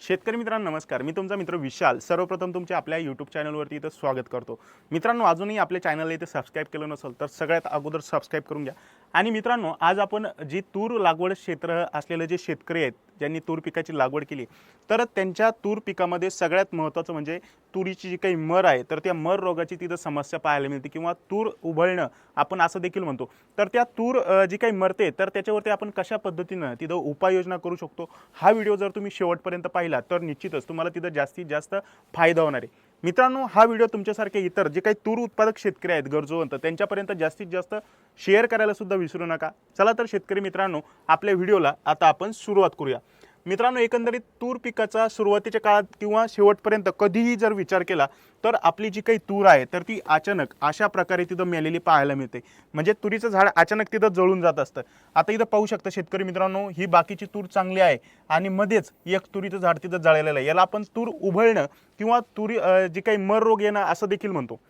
शेतकरी मित्रांनो नमस्कार. मी तुमचा मित्र विशाल. सर्वप्रथम तुमच्या आपल्या यूट्यूब चॅनलवरती इथं स्वागत करतो. मित्रांनो अजूनही आपल्या चॅनलला इथे सबस्क्राईब केलं नसेल तर सगळ्यात अगोदर सबस्क्राईब करून घ्या. आणि मित्रांनो आज आपण जी तूर लागवड क्षेत्र असलेले जे शेतकरी आहेत ज्यांनी तूर पिकाची लागवड केली तर त्यांच्या तूर पिकामध्ये सगळ्यात महत्त्वाचं म्हणजे तुरीची जी काही मर आहे तर त्या मर रोगाची तिथं समस्या पाहायला मिळते किंवा तूर उभळणं आपण असं देखील म्हणतो. तर त्या तूर जी काही मरते तर त्याच्यावरती आपण कशा पद्धतीनं तिथं उपाययोजना करू शकतो? हा व्हिडिओ जर तुम्ही शेवटपर्यंत पाहिला तर निश्चितच तुम्हाला तिथं जास्तीत जास्त फायदा होणार आहे. मित्रांनो हा व्हिडिओ तुमच्यासारखे इतर जे काही तूर उत्पादक शेतकरी आहेत गरजूवंत त्यांच्यापर्यंत जास्तीत जास्त शेअर करायला सुद्धा विसरू नका. चला तर शेतकरी मित्रांनो आपल्या व्हिडिओला आता आपण सुरुवात करूया. मित्रांनो एकंदरीत तूर पिकाचा सुरुवातीच्या काळात किंवा शेवटपर्यंत कधीही जर विचार केला तर आपली जी काही तूर आहे तर ती अचानक अशा प्रकारे तिथं मेलेली पाहायला मिळते. म्हणजे तुरीचं झाड अचानक तिथं जळून जात असतं. आता इथं पाहू शकता शेतकरी मित्रांनो ही बाकीची तूर चांगली आहे आणि मध्येच एक तुरीचं झाड तिथं जळलेलं आहे. याला आपण तूर उभळणं किंवा तुरी जी काही मर रोग येणं असं देखील म्हणतो.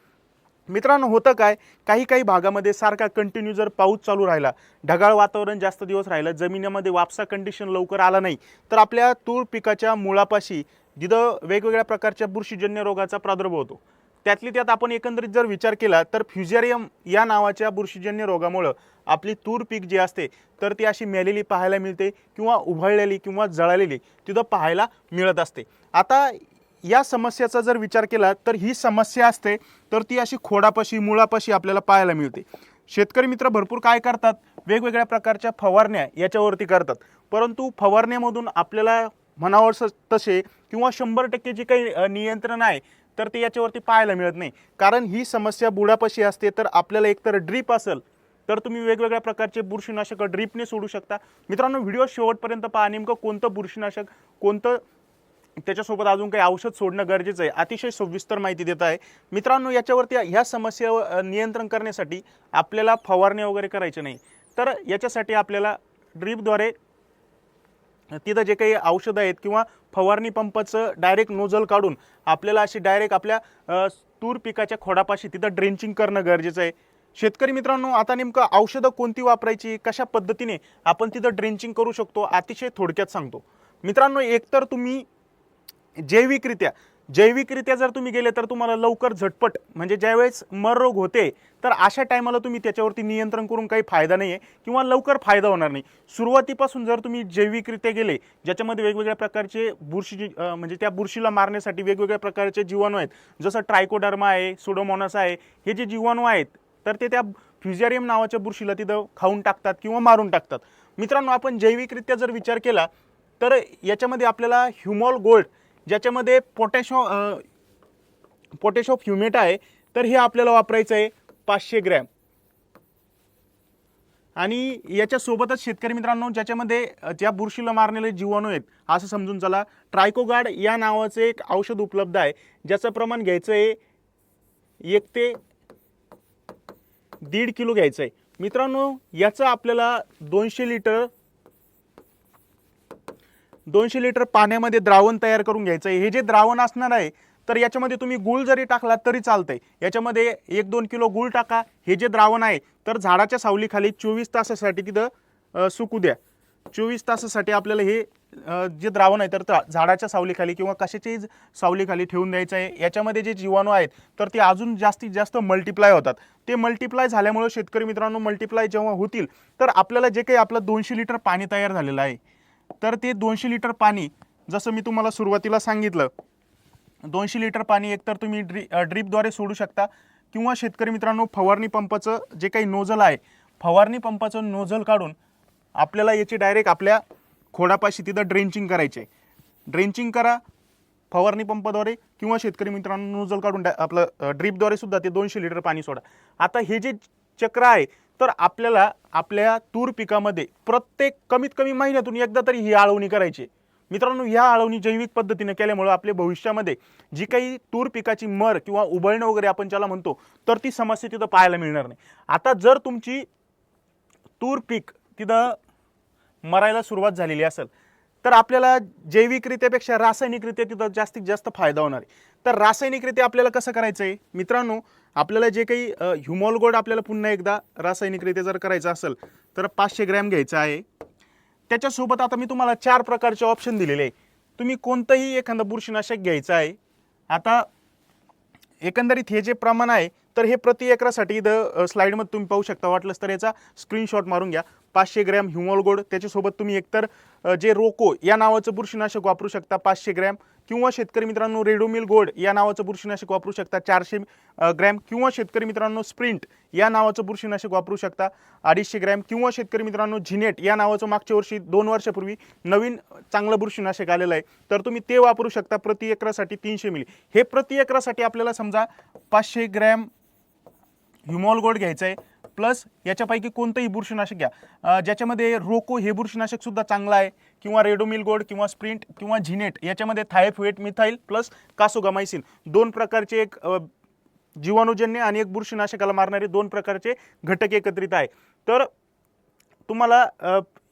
मित्रांनो होतं काय? काही काही भागामध्ये सारखा कंटिन्यू जर पाऊस चालू राहिला ढगाळ वातावरण जास्त दिवस राहिलं जमिनीमध्ये वापसा कंडिशन लवकर आला नाही तर आपल्या तूर पिकाच्या मुळापाशी जिथं वेगवेगळ्या प्रकारच्या बुरशीजन्य रोगाचा प्रादुर्भाव होतो त्यातली त्यात आपण एकंदरीत जर विचार केला तर फ्युजेरियम या नावाच्या बुरशीजन्य रोगामुळं आपली तूर पीक जी असते तर ती अशी मेलेली पाहायला मिळते किंवा उभळलेली किंवा जळालेली तिथं पाहायला मिळत असते. आता या समस्याचा जर विचार केला तर ही समस्या असते तर ती अशी खोडापाशी मुळापाशी आपल्याला पाहायला मिळते. शेतकरी मित्र भरपूर काय करतात? वेगवेगळ्या प्रकारच्या फवारण्या याच्यावरती करतात. परंतु फवारण्यामधून आपल्याला म्हणावं स- तसे किंवा शंभर टक्के जे काही नियंत्रण आहे तर ते याच्यावरती पाहायला मिळत नाही. कारण ही समस्या बुडापाशी असते तर आपल्याला एकतर ड्रीप असेल तर तुम्ही वेगवेगळ्या प्रकारचे बुरशीनाशक ड्रीपने सोडू शकता. मित्रांनो व्हिडिओ शेवटपर्यंत पहा नेमकं कोणतं बुरशीनाशक कोणतं त्याच्यासोबत अजून काही औषध सोडणं गरजेचं आहे. अतिशय सविस्तर माहिती देत आहे. मित्रांनो याच्यावरती ह्या समस्येवर नियंत्रण करण्यासाठी आपल्याला फवारणी वगैरे करायचे नाही. तर याच्यासाठी आपल्याला ड्रीपद्वारे तिथं जे काही औषधं आहेत किंवा फवारणी पंपाचं डायरेक्ट नोझल काढून आपल्याला अशी डायरेक्ट आपल्या तूर पिकाच्या खोडापाशी तिथं ड्रेंचिंग करणं गरजेचं आहे. शेतकरी मित्रांनो आता नेमकं औषधं कोणती वापरायची कशा पद्धतीने आपण तिथं ड्रेंचिंग करू शकतो अतिशय थोडक्यात सांगतो. मित्रांनो एकतर तुम्ही जैविकरित्या. जैविकरित्या जर तुम्ही गेले तर तुम्हाला लवकर झटपट म्हणजे ज्यावेळेस मर रोग होते तर अशा टायमाला तुम्ही त्याच्यावरती नियंत्रण करून काही फायदा नाही आहे किंवा लवकर फायदा होणार नाही. सुरुवातीपासून जर तुम्ही जैविकरित्या गेले ज्याच्यामध्ये वेगवेगळ्या प्रकारचे बुरशी म्हणजे त्या बुरशीला मारण्यासाठी वेगवेगळ्या प्रकारचे जीवाणू आहेत जसं ट्रायकोडर्मा आहे सुडोमोनास आहे हे जे जीवाणू आहेत तर ते त्या फ्युजेरियम नावाच्या बुरशीला तिथं खाऊन टाकतात किंवा मारून टाकतात. मित्रांनो आपण जैविकरित्या जर विचार केला तर याच्यामध्ये आपल्याला ह्युमॉल गोल्ड ज्याच्यामध्ये पोटॅशो पोटॅश ऑफ ह्युमेट आहे तर हे आपल्याला वापरायचं आहे पाचशे ग्रॅम. आणि याच्यासोबतच शेतकरी मित्रांनो ज्याच्यामध्ये ज्या बुरशीला मारलेले जीवाणू आहेत असं समजून चला ट्रायकोगार्ड या नावाचं एक औषध उपलब्ध आहे ज्याचं प्रमाण घ्यायचं आहे एक ते दीड किलो घ्यायचं आहे. मित्रांनो याचं आपल्याला दोनशे लिटर दोनशे लिटर पाण्यामध्ये द्रावण तयार करून घ्यायचं आहे. हे जे द्रावण असणार आहे तर याच्यामध्ये तुम्ही गुळ जरी टाकला तरी चालतंय. याच्यामध्ये एक दोन किलो गुळ टाका. हे जे द्रावण आहे तर झाडाच्या सावलीखाली चोवीस तासासाठी तिथं सुकू द्या. चोवीस तासासाठी आपल्याला हे जे द्रावण आहे तर त्या झाडाच्या सावलीखाली किंवा कशाच्याही सावलीखाली ठेवून द्यायचं आहे. याच्यामध्ये जे जीवाणू आहेत तर ते अजून जास्तीत जास्त मल्टिप्लाय होतात. ते मल्टिप्लाय झाल्यामुळे शेतकरी मित्रांनो मल्टिप्लाय जेव्हा होतील तर आपल्याला जे काही आपलं दोनशे लिटर पाणी तयार झालेलं आहे तर ते दोनशे लिटर पाणी जसं मी तुम्हाला सुरुवातीला सांगितलं दोनशे लिटर पाणी एकतर तुम्ही ड्री ड्रीपद्वारे सोडू शकता किंवा शेतकरी मित्रांनो फवारणी पंपाचं जे काही नोझल आहे फवारणी पंपाचं नोझल काढून आपल्याला याची डायरेक्ट आपल्या खोडापाशी तिथं ड्रेंचिंग करायचे. ड्रेंचिंग करा फवारणी पंपाद्वारे किंवा शेतकरी मित्रांनो नोझल काढून डा- आपलं ड्रीपद्वारे सुद्धा ते दोनशे लिटर पाणी सोडा. आता हे जे चक्र आहे तर आपल्याला आपल्या तूर पिकामध्ये प्रत्येक कमीत कमी महिन्यातून एकदा तरी ही आळवणी करायची आहे. मित्रांनो ह्या आळवणी जैविक पद्धतीने केल्यामुळं आपल्या भविष्यामध्ये जी काही तूर पिकाची मर किंवा उबळणं वगैरे आपण ज्याला म्हणतो तर ती समस्या तिथं पाहायला मिळणार नाही. आता जर तुमची तूर पीक तिथं मरायला सुरुवात झालेली असेल तर आपल्याला जैविकरित्यापेक्षा रासायनिकरित्या तिथं जास्तीत जास्त फायदा होणार आहे. तर रासायनिकरित्या आपल्याला कसं करायचं आहे मित्रांनो आपल्याला जे काही ह्युमॉल गोड आपल्याला पुन्हा एकदा रासायनिकरित्या जर करायचं असेल तर पाचशे ग्रॅम घ्यायचं आहे. त्याच्यासोबत आता मी तुम्हाला चार प्रकारचे ऑप्शन दिलेले आहे. तुम्ही कोणतंही एखादं बुरशीनाशक घ्यायचं आहे. आता एकंदरीत हे जे प्रमाण आहे तर हे प्रति एकरासाठी इथं स्लाईडमध्ये तुम्ही पाहू शकता. वाटलंच तर याचा स्क्रीनशॉट मारून घ्या. पाचशे ग्रॅम ह्युमॉल गोड त्याच्यासोबत तुम्ही एकतर जे रोको या नावाचं बुरशीनाशक वापरू शकता पाचशे ग्रॅम. किंवा शेतकरी मित्रांनो रेडोमिल गोड या नावाचं बुरशीनाशक वापरू शकता. चारशे ग्रॅम किंवा शेतकरी मित्रांनो स्प्रिंट या नावाचं बुरशीनाशक वापरू शकता. अडीचशे ग्रॅम किंवा शेतकरी मित्रांनो झिनेट या नावाचं मागच्या वर्षी दोन वर्षापूर्वी नवीन चांगलं बुरशीनाशक आलेलं आहे. तर तुम्ही ते वापरू शकता प्रति एकरासाठी तीनशे मिली. हे प्रति एकरासाठी आपल्याला समजा पाचशे ग्रॅम ह्युमॉल गोल्ड घ्यायचं आहे प्लस याच्यापैकी कोणतंही बुरशीनाशक घ्या. ज्याच्यामध्ये रोको हे बुरशीनाशकसुद्धा चांगलं आहे. किंवा रेडोमिल गोल्ड किंवा स्प्रिंट किंवा झिनेट याच्यामध्ये थायफेट मिथाईल प्लस कासोगामायसिन दोन प्रकारचे एक जीवाणूजन्य आणि एक बुरशीनाशकाला मारणारे दोन प्रकारचे घटक एकत्रित आहे. तर तुम्हाला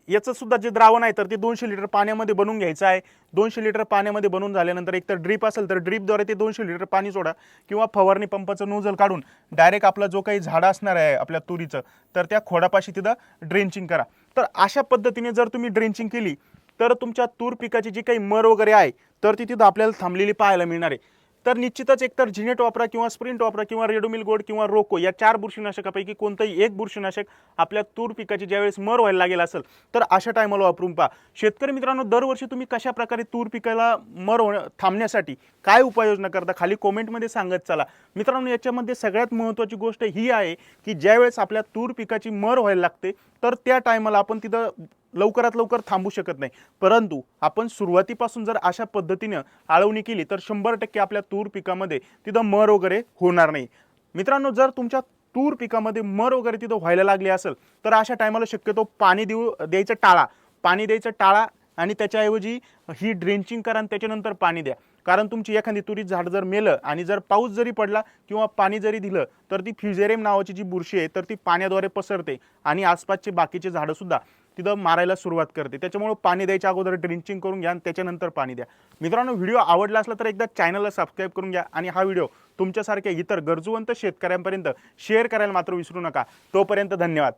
याचं सुद्धा जे द्रावण आहे तर ते दोनशे लिटर पाण्यामध्ये बनवून घ्यायचं आहे. दोनशे लिटर पाण्यामध्ये बनवून झाल्यानंतर एकतर ड्रीप असेल तर ड्रीपद्वारे ते दोनशे लिटर पाणी सोडा किंवा फवारणी पंपाचं नोजल काढून डायरेक्ट आपला जो काही झाडं असणार आहे आपल्या तुरीचं तर त्या खोडापाशी तिथं ड्रेंचिंग करा. तर अशा पद्धतीने जर तुम्ही ड्रेंचिंग केली तर तुमच्या तूर पिकाची जी काही मर वगैरे आहे तर ती तिथं आपल्याला थांबलेली पाहायला मिळणार आहे. तर निश्चितच एकतर झिनेट वापरा किंवा स्प्रिंट वापरा किंवा रेडोमिल गोड किंवा रोको या चार बुरशीनाशकापैकी कोणतंही एक बुरशीनाशक आपल्या तूर पिकाची ज्यावेळेस मर व्हायला लागेल असेल तर अशा टायमाला वापरून पहा. शेतकरी मित्रांनो दरवर्षी तुम्ही कशा प्रकारे तूर पिकाला मर होण्या थांबण्यासाठी काय उपाययोजना करता खाली कॉमेंटमध्ये सांगत चला. मित्रांनो याच्यामध्ये सगळ्यात महत्त्वाची गोष्ट ही आहे की ज्यावेळेस आपल्या तूर पिकाची मर व्हायला लागते तर त्या टायमाला आपण तिथं लवकरात लवकर थांबू शकत नाही. परंतु आपण सुरुवातीपासून जर अशा पद्धतीनं आळवणी केली तर शंभर टक्के आपल्या तूर पिकामध्ये तिथं मर वगैरे होणार नाही. मित्रांनो जर तुमच्या तूर पिकामध्ये मर वगैरे तिथं व्हायला लागली असेल तर अशा टायमाला शक्यतो पाणी देऊ द्यायचं टाळा. पाणी द्यायचं टाळा आणि त्याच्याऐवजी ही ड्रेंचिंग करा आणि त्याच्यानंतर पाणी द्या. कारण तुमची एखादी तुरी झाड जर मेलं आणि जर पाऊस जरी पडला किंवा पाणी जरी दिलं तर ती फ्युजेरियम नावाची जी बुरशी आहे तर ती पाण्याद्वारे पसरते आणि आसपासचे बाकीचे झाडंसुद्धा. तिथं मारायला सुरुवात करते. त्याच्यामुळे पाणी द्यायच्या अगोदर ड्रिंचिंग करून घ्या आणि त्याच्यानंतर पाणी द्या. मित्रांनो व्हिडिओ आवडला असला तर एकदा चॅनलला सबस्क्राईब करून घ्या आणि हा व्हिडिओ तुमच्यासारख्या इतर गरजूवंत शेतकऱ्यांपर्यंत शेअर करायला मात्र विसरू नका. तोपर्यंत धन्यवाद.